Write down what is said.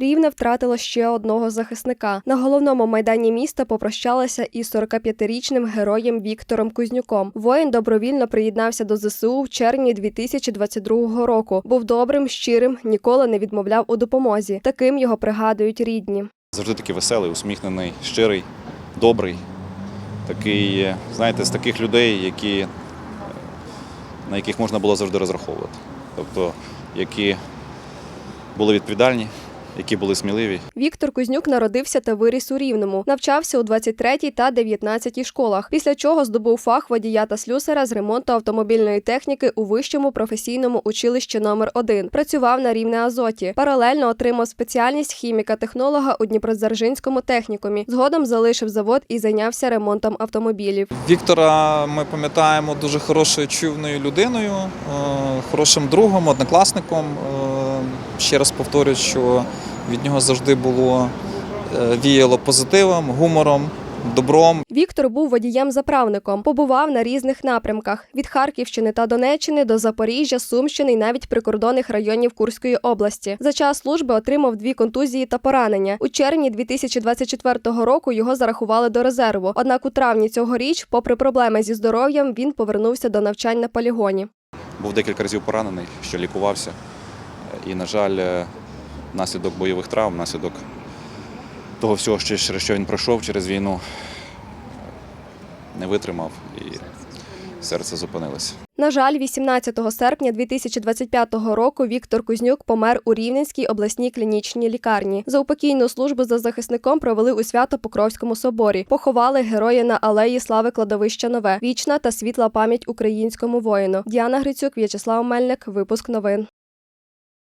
Рівне втратило ще одного захисника. На головному майдані міста попрощалася із 45-річним героєм Віктором Кузнюком. Воїн добровільно приєднався до ЗСУ в червні 2022 року. Був добрим, щирим, ніколи не відмовляв у допомозі. Таким його пригадують рідні. Завжди такий веселий, усміхнений, щирий, добрий. Такий, знаєте, з таких людей, які, на яких можна було завжди розраховувати. Тобто, які були відповідальні, які були сміливі. Віктор Кузнюк народився та виріс у Рівному, навчався у 23-й та 19-й школах, після чого здобув фах водія та слюсара з ремонту автомобільної техніки у вищому професійному училищі номер 1 Працював на рівне Азоті. Паралельно отримав спеціальність хіміка-технолога у Дніпродзержинському технікумі. Згодом залишив завод і зайнявся ремонтом автомобілів. Віктора ми пам'ятаємо дуже хорошою чуйною людиною, е, хорошим другом, однокласником. Е, Ще раз повторюю, що від нього завжди було е, віяло позитивом, гумором, добром. Віктор був водієм-заправником, побував на різних напрямках від Харківщини та Донеччини до Запоріжжя, Сумщини і навіть прикордонних районів Курської області. За час служби отримав дві контузії та поранення. У червні 2024 року його зарахували до резерву. Однак у травні цьогоріч, попри проблеми зі здоров'ям, він повернувся до навчань на полігоні. Був декілька разів поранений, що лікувався. І, на жаль, е, внаслідок бойових травм, внаслідок того всього, через що він пройшов через війну, не витримав і серце зупинилося. На жаль, 18 серпня 2025 року Віктор Кузнюк помер у Рівненській обласній клінічній лікарні. За упокійну службу за захисником провели у Свято-Покровському соборі. Поховали героя на алеї слави кладовища Нове. Вічна та світла пам'ять українському воїну. Діана Грицюк, В'ячеслав Мельник. Випуск новин.